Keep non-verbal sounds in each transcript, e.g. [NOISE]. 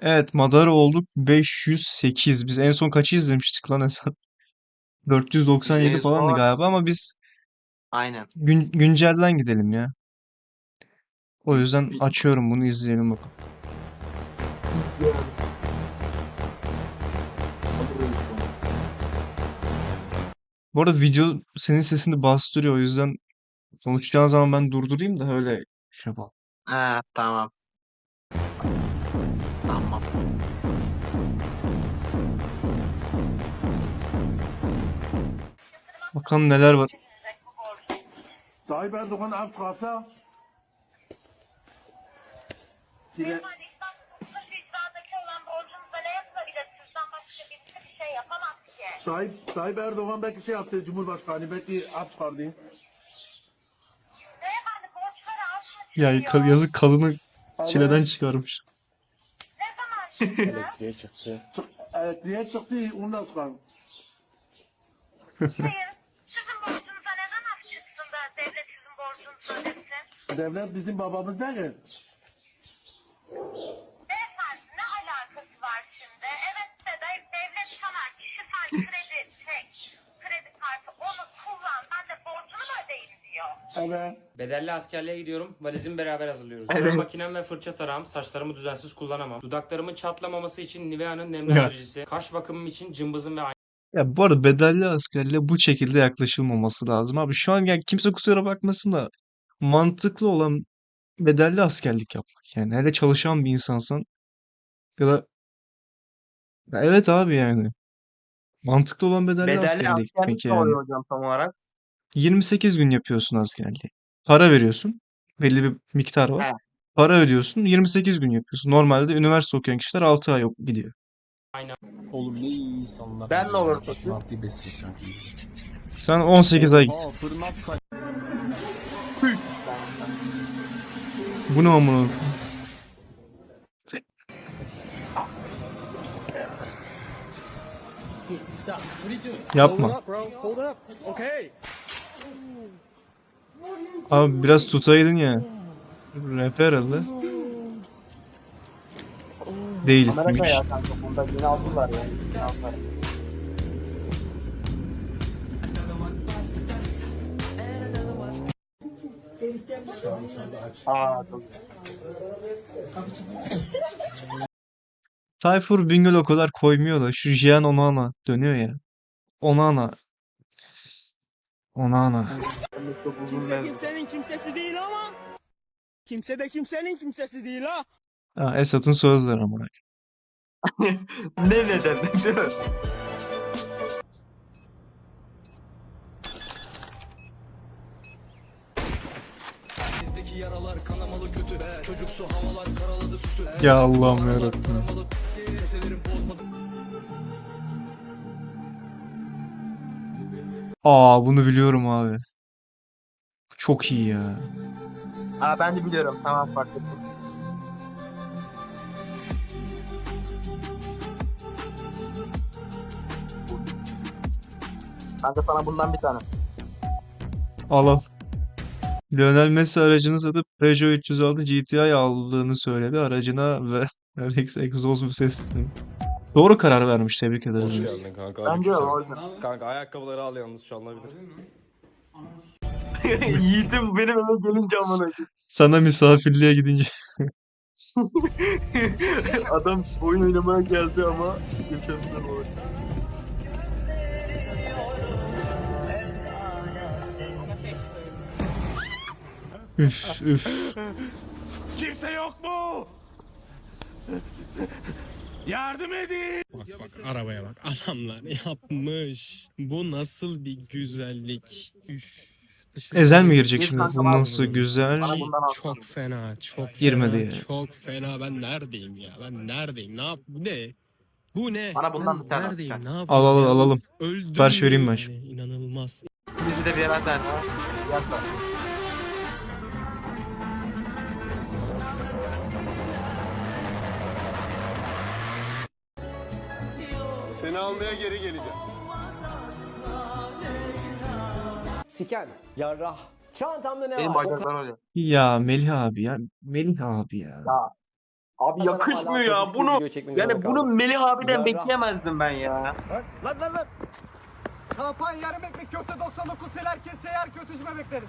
Evet Madara olduk 508. Biz en son kaçı izlemiştik lan Esat? [LAUGHS] 497 en falandı son- galiba ama biz Aynen. gün, güncelden gidelim ya. O yüzden açıyorum bunu izleyelim bakalım. Bu arada video senin sesini bastırıyor o yüzden konuşacağın zaman ben durdurayım da öyle şey yapalım. Ha. Tamam. Bakalım neler var. Tayyip Erdoğan ev çıkarsa Sile, şey. Tayyip, Tayyip Erdoğan belki şey yaptı Cumhurbaşkanı belki ev çıkardı. Ya yazık kadını çileden çıkarmış. Ne zaman çıktı? çık- elektriğe çıktı ondan çıkar. Hayır. Devlet bizim babamız değil. Beyefendi ne alakası var şimdi? Evet de de- devlet sana kişisel kredi çek, kredi kartı onu kullan ben de borcunu mu ödeyeyim diyor. Evet. Bedelli askerliğe gidiyorum. Valizimi beraber hazırlıyoruz. Evet. Fön makinem ve fırça tarağım. Saçlarımı düzensiz kullanamam. Dudaklarımın çatlamaması için Nivea'nın nemlendiricisi. Kaş bakımım için cımbızım ve Ya bu arada bedelli askerliğe bu şekilde yaklaşılmaması lazım abi. Şu an ya kimse kusura bakmasın da mantıklı olan bedelli askerlik yapmak. Yani hele çalışan bir insansan ya da ya evet abi yani. Mantıklı olan bedelli Bedelli askerliğe askerlik gitmek ne yani. oluyor hocam tam olarak? 28 gün yapıyorsun askerliği. Para veriyorsun. Belli bir miktar var. He. Para ödüyorsun. 28 gün yapıyorsun. Normalde üniversite okuyan kişiler 6 ay ok- gidiyor. Oğlum ne iyi insanlar. Ben ne kanka. Sen 18 ay git. Aa fırın atsak. Bu ne amına? Yapma. Abi biraz tutaydın ya. Rap herhalde. Değil. Amerika ya kanka bunda yeni aldılar ya. Yeni aldılar. Tayfur Bingöl o kadar koymuyor da şu Jian Onana dönüyor ya. Onana. Onana. Kimse kimsenin kimsesi değil ama kimse de kimsenin kimsesi değil ha. Ha, Esat'ın sözleri ama. [LAUGHS] Ne neden? Ya Allah'ım yarabbim. Aa bunu biliyorum abi. Çok iyi ya. Aa ben de biliyorum tamam fark ettim. Kanka sana bundan bir tane. Al al. Lionel Messi aracını satıp Peugeot 306 GTI aldığını söyledi. Aracına ve [LAUGHS] Alex egzoz bir ses. Doğru karar vermiş. Tebrik ederiz Hoş biz. geldin kanka. Bence de aleykümselam. yüzden. Kanka ayakkabıları al yalnız çalınabilir. [LAUGHS] Yiğitim benim eve gelince amına koyayım. Sana misafirliğe gidince. [LAUGHS] Adam oyun oynamaya geldi ama mükemmel oldu. Üf üf. Kimse yok mu? Yardım edin. Bak bak arabaya bak adamlar yapmış. Bu nasıl bir güzellik. Üf. Ezel mi girecek şimdi? Bu nasıl güzel. Al. Çok fena, çok fena, Girmedi ya. çok fena. Ben neredeyim ya? Ben neredeyim? Ne yap? Bu ne? Bu ne? Bana bundan Ben bir tane al, Neredeyim? Ne yapayım? Al al ya? alalım. Öldüm Sipariş vereyim ben yani. İnanılmaz. Bizi de bir yere atar. Seni almaya geri geleceğim. Siken, yarrah. Çantamda ne Benim var? bacaklar öyle. Ya Melih abi ya. Melih abi ya. Abi yakışmıyor ya. Bunu yani bunu Melih abiden bekleyemezdim ben ya. Lan lan lan. Kampanya yarım ekmek köfte 99 sel herkes seyer kötücüme bekleriz.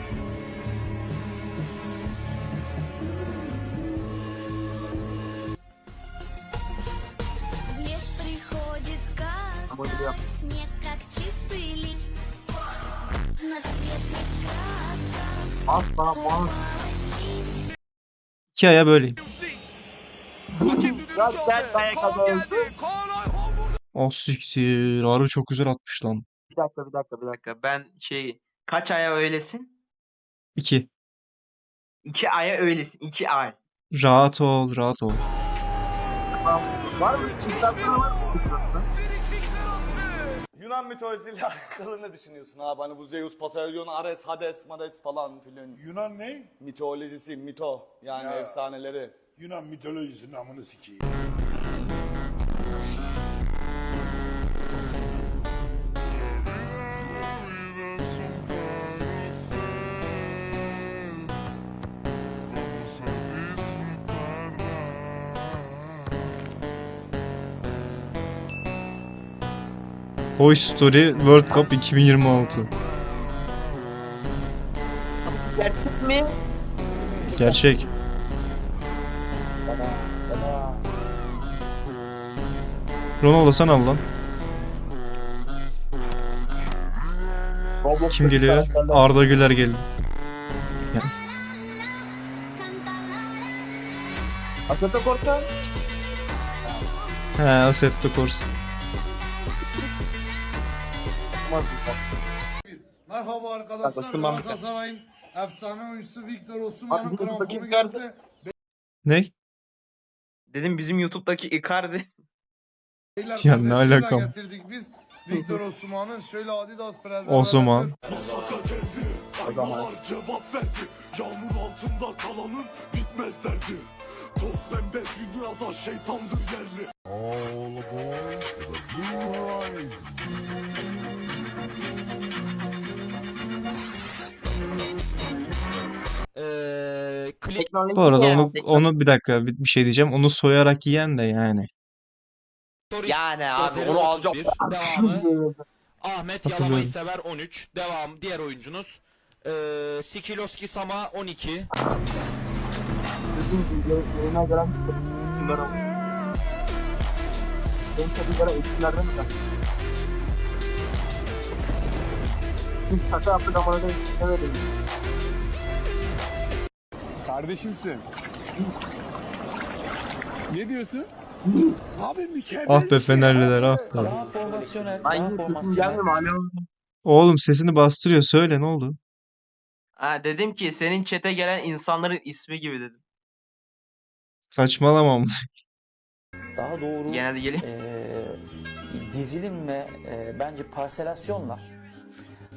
Abone de yap. Asla mal. İki aya böyleyim. Lan. Ah siktir. Harbi çok güzel atmış lan. Bir dakika bir dakika bir dakika. Ben şey kaç aya öylesin? İki. İki aya öylesin. İki ay. Rahat ol rahat ol. Var mı? Kitapları var mı? Yunan mitolojisiyle [LAUGHS] alakalı ne düşünüyorsun abi? Hani bu Zeus, Poseidon, Ares, Hades, Mades falan filan. Yunan ne? Mitolojisi, mito yani efsaneleri. Yunan mitolojisinin amını sikeyim. Toy Story World Cup 2026. Gerçek mi? Gerçek. Ronaldo sen al lan. Kim geliyor? Arda Güler geldi. Asata Korkan. He Assetto Corsa. Merhaba arkadaşlar. Bakın lan bir Galatasaray'ın efsane oyuncusu Victor Osimhen'in kramponu geldi. Ne? Dedim bizim YouTube'daki Icardi. Beyler Ya ne alakam? getirdik biz. Victor Osimhen'in şöyle Adidas prezervatif. O zaman. O zaman. Cevap verdi. Yağmur altında kalanın bitmez derdi. Toz pembe dünyada şeytandır yerli. Teknoloji Bu arada onu onu bir dakika bir, bir şey diyeceğim. Onu soyarak yiyen de yani. Yani abi onu alacağım. [LAUGHS] Ahmet Hatırlıyorum. Yalamayı sever 13. Devam diğer oyuncunuz. Ee, Sikiloski Sama 12. Yayına gelen isimler ama. Benim çocuklara eksilerden mi? Biz şaka yaptık ama? Kardeşimsin. Ne diyorsun? Abi mükemmel. Ah be Fenerliler ah be. Ay sesim gelmiyor mu? Alo. Oğlum sesini bastırıyor. Söyle ne oldu? Ha dedim ki senin çete gelen insanların ismi gibi dedim. Saçmalamam. Daha doğru Genelde geliyor. eee, dizilim ve eee, bence parselasyonla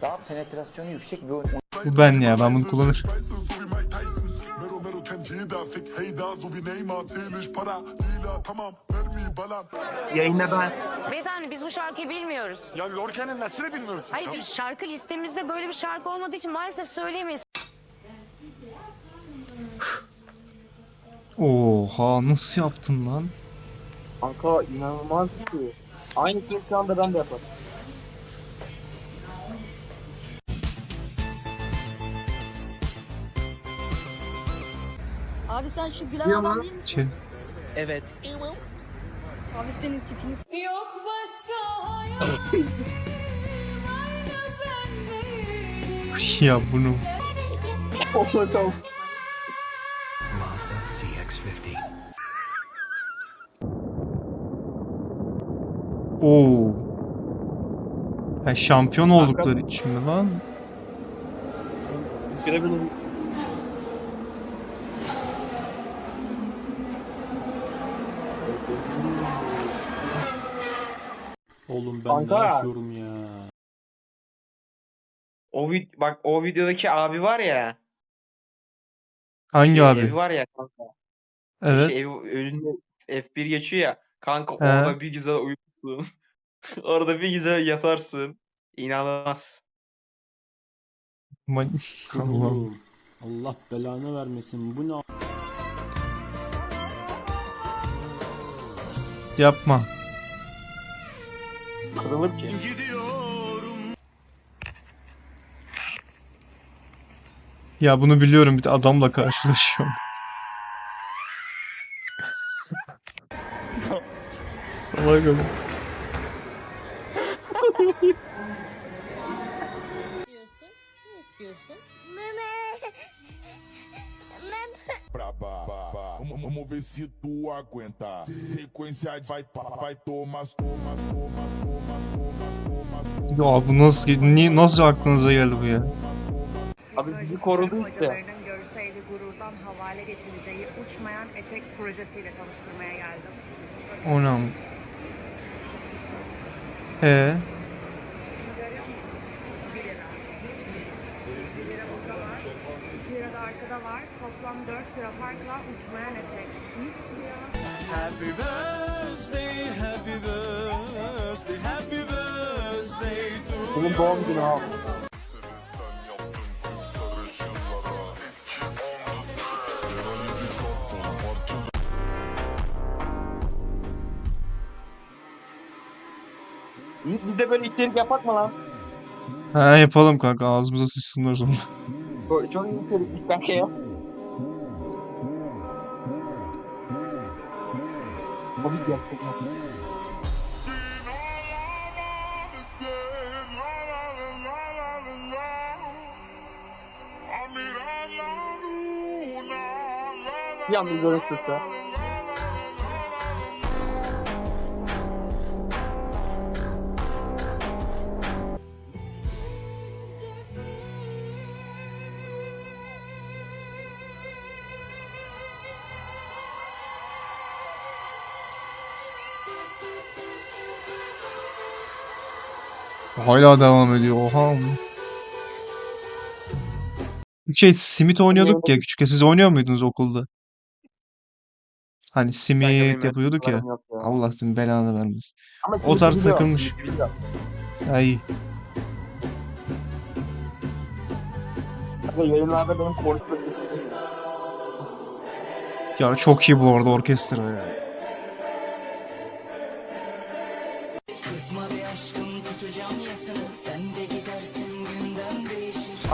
daha penetrasyonu yüksek bir oyun Bu ben ya ben bunu kullanırım. Kennt jeder, fick hey da, so wie Neymar, zähl ich para, lila, tamam, mermi, balan. Yayında ben. Beyefendi biz bu şarkıyı bilmiyoruz. Ya Lorcan'ın nesini bilmiyorsun? Hayır bir şarkı listemizde böyle bir şarkı olmadığı için maalesef söyleyemeyiz. Oha nasıl yaptın lan? Kanka inanılmaz ki. Aynısını şu anda ben de yaparım. Abi sen şu gülen adam değil misin? Şey, Evet. Abi senin tipini Yok başka [LAUGHS] ya bunu. Mazda CX-50. Oo. Ha, şampiyon oldukları için mi lan? Oğlum ben Kanka. ne yaşıyorum ya? O vid bak o videodaki abi var ya. Hangi şey, abi? Evi var ya kanka. Evet. Şey, ev önünde F1 geçiyor ya. Kanka He. orada bir güzel uyursun. [LAUGHS] orada bir güzel yatarsın. İnanılmaz. Man-. Oğlum. Allah belanı vermesin. Bu ne? Yapma. Kırılır ki. Ya bunu biliyorum bir de adamla karşılaşıyorum. Salak adam. Vamos ver se tu aguenta. Sequência vai, vai, Thomas, Thomas, Thomas, Thomas, Thomas, Thomas. Ya bu nasıl ni, nasıl aklınıza geldi bu ya? Abi bizi korudu işte. Görseydi gururdan havale geçileceği uçmayan etek projesiyle tanıştırmaya geldim. O ne ama? Ee, Görüyor musun? 1 lira. 1 lira burada var. 2 lira da arkada var. Toplam 4 lira farkla uçmayan etek. Happy birthday, happy birthday, happy birthday to Bunun doğum günü abi. Biz de böyle içerik yapak mı lan? ha yapalım kanka ağzımıza sıçsınlar sonra. Çok iyi içerikmiş kanka ya. Abi gerçekten. Bir anda görüşürse. Hala devam ediyor. Oha. Şey simit oynuyorduk ya küçükken. Siz oynuyor muydunuz okulda? Hani simit yapıyorduk ya. ya. Allah senin belanı vermesin. Ama O tarz biliyorum, takılmış. Ay. Yayınlarda benim Ya çok iyi bu arada orkestra ya.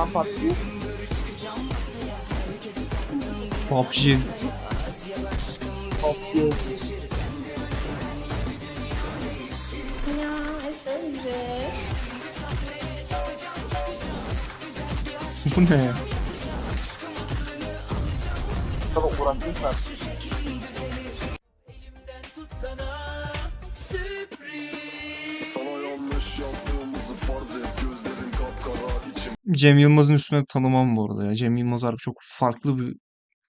Tam patlıyor. PUBG. Patlıyor. Bu ne ya? Tabii uğraşmışlar. Cem Yılmaz'ın üstüne tanımam bu arada ya. Cem Yılmaz harbi çok farklı bir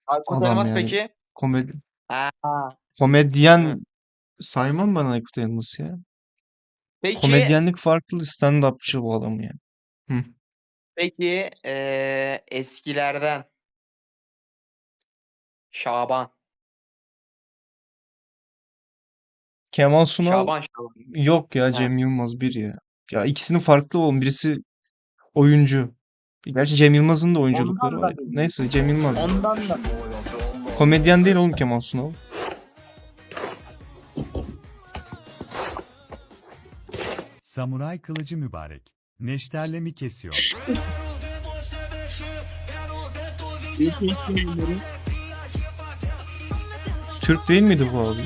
Aykut Adam Elmas yani. peki? komedi Aa. komedyen saymam ben Aykut Elmas'ı ya. Peki, Komedyenlik farklı stand-upçı bu adam ya. peki eee, eskilerden Şaban. Kemal Sunal Şaban Şaban. yok ya He. Cem Yılmaz bir ya. Ya ikisinin farklı oğlum. Birisi oyuncu. Gerçi Cem Yılmaz'ın da oyunculukları Ondan var. da. Neyse Cem Yılmaz. Ondan da. Komedyen değil oğlum Kemal Sunal. Samuray kılıcı mübarek. Neşterle mi kesiyor? Türk değil miydi bu abi?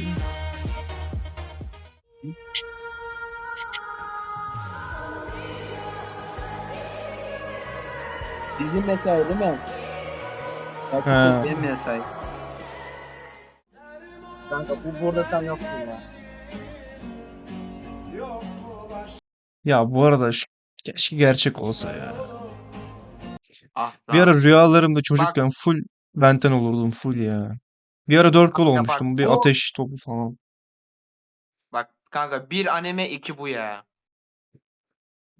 Bizim mesai değil mi? Gerçekten benim mesai. Kanka bu burada sen yoksun ya. Ya bu arada şu, keşke gerçek olsa ya. Ah, Bir ara rüyalarımda çocukken full Benten olurdum full ya. Bir ara dört kol Ya bak, olmuştum. Bir bu- ateş topu falan. Kanka bir anime iki bu ya.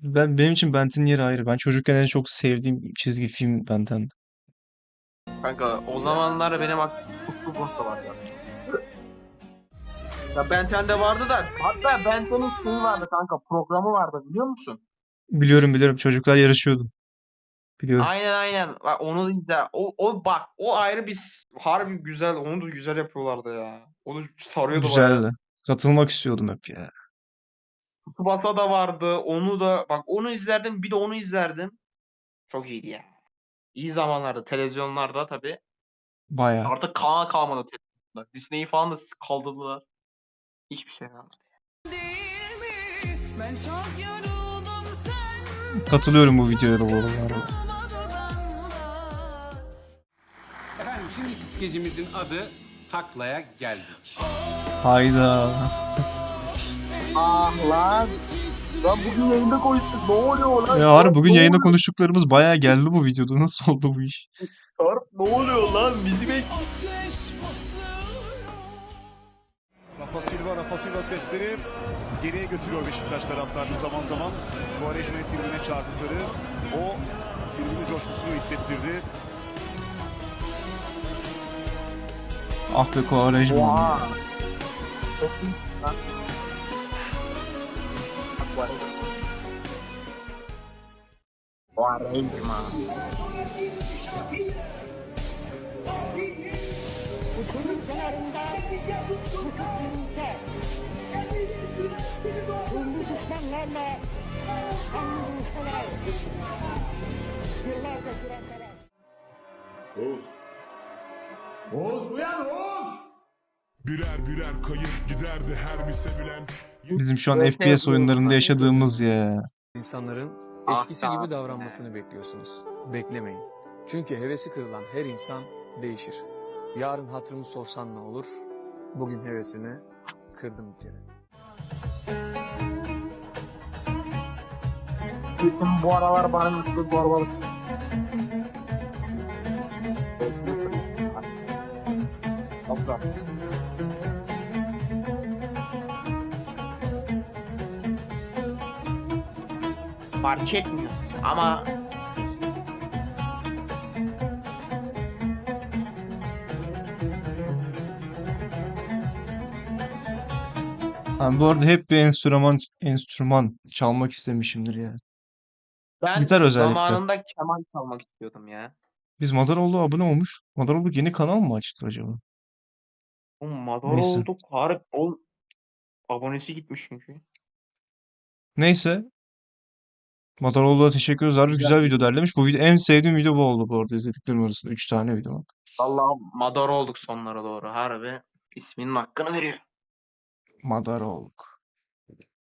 Ben benim için Ben'in yeri ayrı. Ben çocukken en çok sevdiğim çizgi film Ben'ten. Kanka o zamanlar benim aklımda Bursa vardı. Ya Ben 10'de vardı da hatta Ben 10'in şeyi vardı kanka programı vardı biliyor musun? Biliyorum biliyorum çocuklar yarışıyordu. Biliyorum. Aynen aynen. Bak onu izle. O, o bak o ayrı bir s- harbi güzel. Onu da güzel yapıyorlardı ya. Onu sarıyordu bayağı. Güzeldi. Katılmak istiyordum hep ya. Tsubasa da vardı. Onu da bak onu izlerdim. Bir de onu izlerdim. Çok iyiydi ya. İyi zamanlarda televizyonlarda tabii. Bayağı. Artık kanal kalmadı televizyonda. Disney'i falan da kaldırdılar. Hiçbir şey kalmadı. Ben çok yoruldum sen Katılıyorum bu videoya da bu arada. Efendim şimdiki skecimizin adı Taklaya Geldik. Hayda. Ah lan. Lan bugün yayında konuştuk. Ne oluyor lan? Ya harbi bugün yayında konuştuklarımız bayağı geldi bu videoda. Nasıl oldu bu iş? Sarp ne oluyor lan? Bizi bek Rafa Silva, Rafa Silva sesleri geriye götürüyor Beşiktaş taraftarını zaman zaman. Quaresma'yı tribüne çağırdıkları o tribünü coşkusunu hissettirdi. Ah be. Oha. Çok iyi lan. Quaresma. Oğuz. Oğuz uyan Oğuz! Birer birer kayıp giderdi her bir sevilen. Bizim şu an FPS oyunlarında yaşadığımız ya. İnsanların Ah eskisi gibi davranmasını bekliyorsunuz. Beklemeyin. Çünkü hevesi kırılan her insan değişir. Yarın hatırımı sorsan ne olur? Bugün hevesini kırdım bir kere. Bütün bu aralar bana üstü zorbalık. Fark etmiyor ama Ben bu arada hep bir enstrüman enstrüman çalmak istemişimdir ya. ben Gitar özellikle. zamanında keman çalmak istiyordum ya. Biz Madaroğlu abone olmuş. Madaroğlu yeni kanal mı açtı acaba? O madar Neyse. olduk. Harbi ol abonesi gitmiş çünkü. Neyse. Madaroğlu'na teşekkür ederiz. Harbi Güzel. güzel video derlemiş. Bu video en sevdiğim video bu oldu bu arada izlediklerim arasında. 3 tane video var. Vallahi madar olduk sonlara doğru. Harbi isminin hakkını veriyor. Madaroğlu.